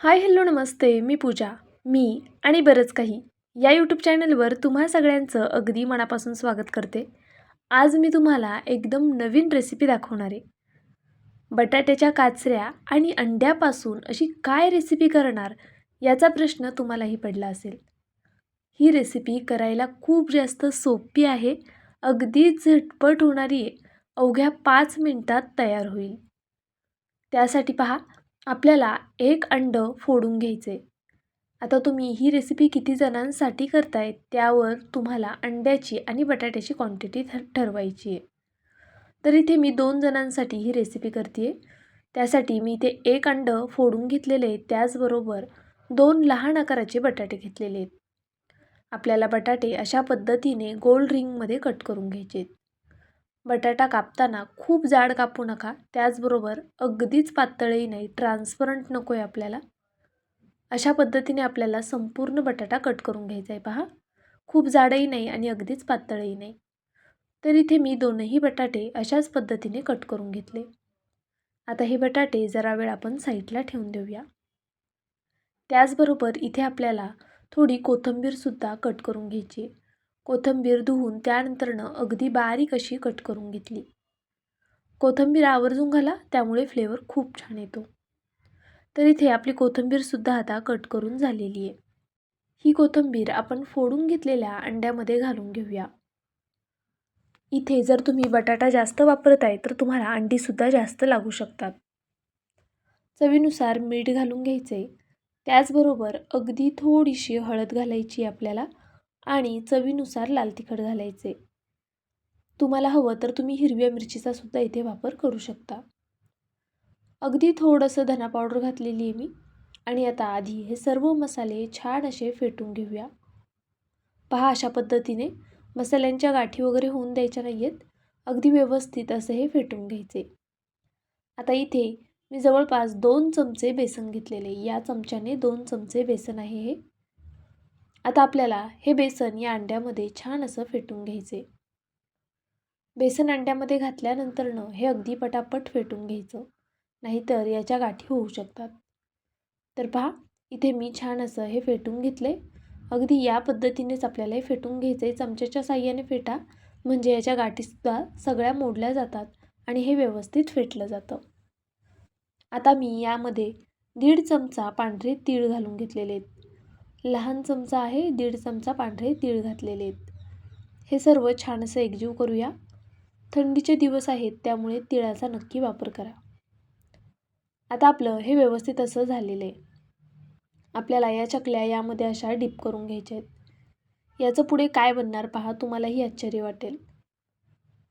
Hi hello नमस्ते. मी पूजा मी आणि बरंच काही. या यूट्यूब चॅनलवर तुम्हा सगळ्यांचं अगदी मनापासून स्वागत करते. आज मी तुम्हाला एकदम नवीन रेसिपी दाखवणार आहे. बटाट्याच्या काचऱ्या आणि अंड्यापासून अशी काय रेसिपी करणार याचा प्रश्न तुम्हालाही पडला असेल. ही रेसिपी करायला खूप जास्त सोपी आहे. अगदी झटपट होणारी आहे. अवघ्या पाच मिनटात तयार होईल. त्यासाठी पहा आपल्याला एक अंडं फोडून घ्यायचे. आता तुम्ही ही रेसिपी किती जणांसाठी करताय त्यावर तुम्हाला अंड्याची आणि बटाट्याची क्वांटिटी ठ ठरवायची आहे. तर इथे मी दोन जणांसाठी ही रेसिपी करते आहे त्यासाठी मी इथे एक अंडं फोडून घेतलेले आहे त्याचबरोबर दोन लहान आकाराचे बटाटे घेतलेले आहेत. आपल्याला बटाटे अशा पद्धतीने गोल रिंगमध्ये कट करून घ्यायचे आहेत. बटाटा कापताना खूप जाड कापू नका. त्याचबरोबर अगदीच पातळही नाही. ट्रान्सपरंट नको आहे आपल्याला. अशा पद्धतीने आपल्याला संपूर्ण बटाटा कट करून घ्यायचा आहे पहा. खूप जाडही नाही आणि अगदीच पातळही नाही. तर इथे मी दोनही बटाटे अशाच पद्धतीने कट करून घेतले. आता हे बटाटे जरा वेळ आपण साईडला ठेवून देऊया. त्याचबरोबर इथे आपल्याला थोडी कोथिंबीरसुद्धा कट करून घ्यायची कोथिंबीर धुवून त्यानंतरनं अगदी बारीक अशी कट करून घेतली. कोथिंबीर आवर्जून घाला त्यामुळे फ्लेवर खूप छान येतो. तर इथे आपली कोथिंबीरसुद्धा आता कट करून झालेली आहे. ही कोथिंबीर आपण फोडून घेतलेल्या अंड्यामध्ये घालून घेऊया. इथे जर तुम्ही बटाटा जास्त वापरत आहे तर तुम्हाला अंडीसुद्धा जास्त लागू शकतात. चवीनुसार मीठ घालून घ्यायचे. त्याचबरोबर अगदी थोडीशी हळद घालायची आपल्याला. आणि चवीनुसार लाल तिखट घालायचे. तुम्हाला हवं तर तुम्ही हिरव्या मिरचीचा सुद्धा इथे वापर करू शकता. अगदी थोडंसं धना पावडर घातलेली आहे मी. आणि आता आधी हे सर्व मसाले छान असे फेटून घेऊया. पहा अशा पद्धतीने मसाल्यांच्या गाठी वगैरे होऊन द्यायच्या नाही आहेत अगदी व्यवस्थित असं हे फेटून घ्यायचे. आता इथे मी जवळपास दोन चमचे बेसन घेतलेले या चमच्याने दोन चमचे बेसन आहे हे. आता आपल्याला हे बेसन या अंड्यामध्ये छान असं फेटून घ्यायचे. बेसन अंड्यामध्ये घातल्यानंतरनं हे अगदी पटापट फेटून घ्यायचं. नाहीतर याच्या गाठी होऊ शकतात. तर पहा इथे मी छान असं हे फेटून घेतले. अगदी या पद्धतीनेच आपल्याला हे फेटून घ्यायचं आहे. चमच्याच्या साह्याने फेटा. म्हणजे याच्या गाठीसुद्धा सगळ्या मोडल्या जातात आणि हे व्यवस्थित फेटलं जातं. आता मी यामध्ये दीड चमचा पांढरे तीळ घालून घेतलेले आहेत. लहान चमचा आहे दीड चमचा पांढरे तीळ घातलेले आहेत. हे सर्व छान असं एकजीव करूया. थंडीचे दिवस आहेत त्यामुळे तिळाचा नक्की वापर करा. आता आपलं हे व्यवस्थित असं झालेलं आहे. आपल्याला या चकल्या यामध्ये अशा डीप करून घ्यायच्या आहेत. याचं पुढे काय बनणार पहा तुम्हालाही आश्चर्य वाटेल.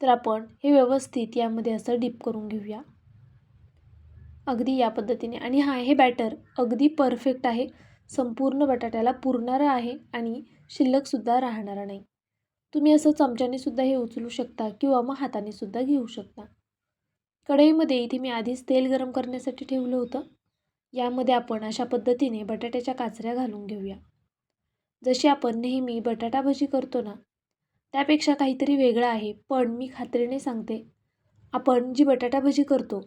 तर आपण हे व्यवस्थित यामध्ये असं डीप करून घेऊया. अगदी या पद्धतीने. आणि हां हे बॅटर अगदी परफेक्ट आहे. संपूर्ण बटाट्याला पुरणारं आहे आणि शिल्लकसुद्धा राहणार नाही. तुम्ही असं चमच्याने सुद्धा हे उचलू शकता किंवा मग हाताने सुद्धा घेऊ शकता. कढईमध्ये इथे मी आधीच तेल गरम करण्यासाठी ठेवलं होतं. यामध्ये आपण अशा पद्धतीने बटाट्याच्या काचऱ्या घालून घेऊया. जशी आपण नेहमी बटाटा भजी करतो ना त्यापेक्षा काहीतरी वेगळं आहे पण मी खात्रीने सांगते. आपण जी बटाटा भजी करतो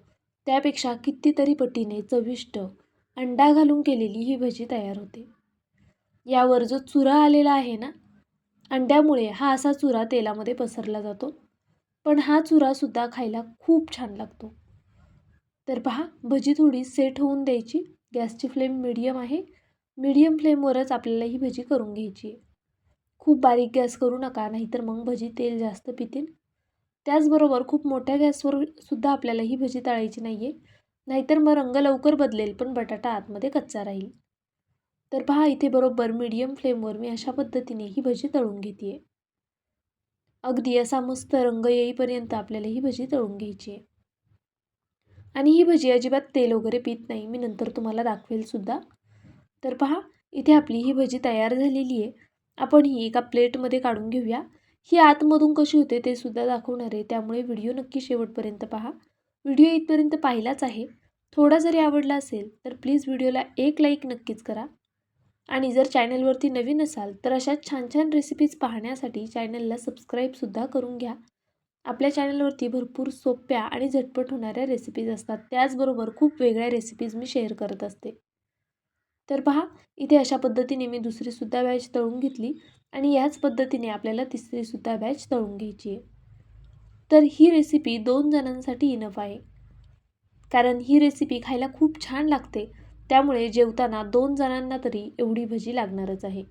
त्यापेक्षा कितीतरी पटीने चविष्ट अंडा घालून केलेली ही भजी तयार होते. यावर जो चुरा आलेला आहे ना अंड्यामुळे हा असा चुरा तेलामध्ये पसरला जातो. पण हा चुरासुद्धा खायला खूप छान लागतो. तर पहा भजी थोडी सेट होऊन द्यायची. गॅसची फ्लेम मिडियम आहे. मिडियम फ्लेमवरच आपल्याला ही भजी करून घ्यायची आहे. खूप बारीक गॅस करू नका नाहीतर मग भजी तेल जास्त पितील. त्याचबरोबर खूप मोठ्या गॅसवर सुद्धा आपल्याला ही भजी तळायची नाही आहे नाहीतर मग रंग लवकर बदलेल पण बटाटा आतमध्ये कच्चा राहील. तर पहा इथे बरोबर मीडियम फ्लेमवर मी अशा पद्धतीने ही भजी तळून घेते आहे अगदी असा मस्त रंग येईपर्यंत आपल्याला ही भजी तळून घ्यायची आहे. आणि ही भजी अजिबात तेल वगैरे पित नाही. मी नंतर तुम्हाला दाखवेल सुद्धा. तर पहा इथे आपली ही भजी तयार झालेली आहे. आपण ही एका प्लेटमध्ये काढून घेऊया. ही आतमधून कशी होते ते सुद्धा दाखवणार आहे. त्यामुळे व्हिडिओ नक्की शेवटपर्यंत पहा. व्हिडिओ इथपर्यंत पाहिलाच आहे. थोडा जरी आवडला असेल तर प्लीज व्हिडिओला एक लाईक नक्कीच करा. आणि जर चॅनलवरती नवीन असाल तर अशा छान छान रेसिपीज पाहण्यासाठी चॅनलला सबस्क्राईबसुद्धा करून घ्या. आपल्या चॅनलवरती भरपूर सोप्या आणि झटपट होणाऱ्या रेसिपीज असतात. त्याचबरोबर खूप वेगळ्या रेसिपीज मी शेअर करत असते. तर पहा इथे अशा पद्धतीने मी दुसरीसुद्धा बॅच तळून घेतली. आणि याच पद्धतीने आपल्याला तिसरीसुद्धा बॅच तळून घ्यायची आहे. तर ही रेसिपी दोन जणांसाठी इनफ आहे. कारण ही रेसिपी खायला खूप छान लागते. त्यामुळे जेवताना दोन जणांना तरी एवढी भजी लागणारच आहे.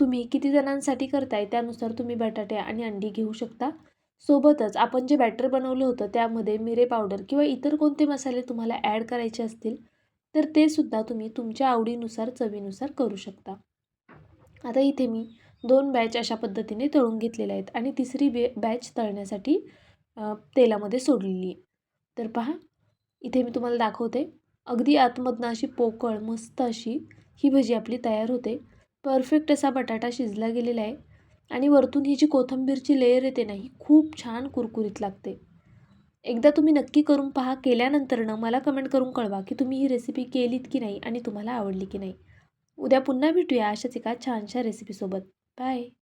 तुम्ही किती जणांसाठी करताय त्यानुसार तुम्ही बटाटे आणि अंडी घेऊ शकता. सोबतच आपण जे बॅटर बनवलं होतं त्यामध्ये मिरे पावडर किंवा इतर कोणते मसाले तुम्हाला ॲड करायचे असतील तर ते सुद्धा तुम्ही तुमच्या आवडीनुसार चवीनुसार करू शकता. आता इथे मी दोन बॅच अशा पद्धतीने तळून घेतलेल्या आहेत आणि तिसरी बे बॅच तळण्यासाठी तेलामध्ये सोडलेली आहे. तर पहा इथे मी तुम्हाला दाखवते. अगदी आतमधनं अशी पोकळ मस्त अशी ही भजी आपली तयार होते. परफेक्ट असा बटाटा शिजला गेलेला आहे आणि वरतून ही जी कोथिंबीरची लेयर येते ना ही खूप छान कुरकुरीत लागते. एकदा तुम्ही नक्की करून पहा केल्यानंतरनं मला कमेंट करून कळवा की तुम्ही ही रेसिपी केलीत की नाही आणि तुम्हाला आवडली की नाही. उद्या पुन्हा भेटूया अशाच एका छानशा रेसिपीसोबत Bye.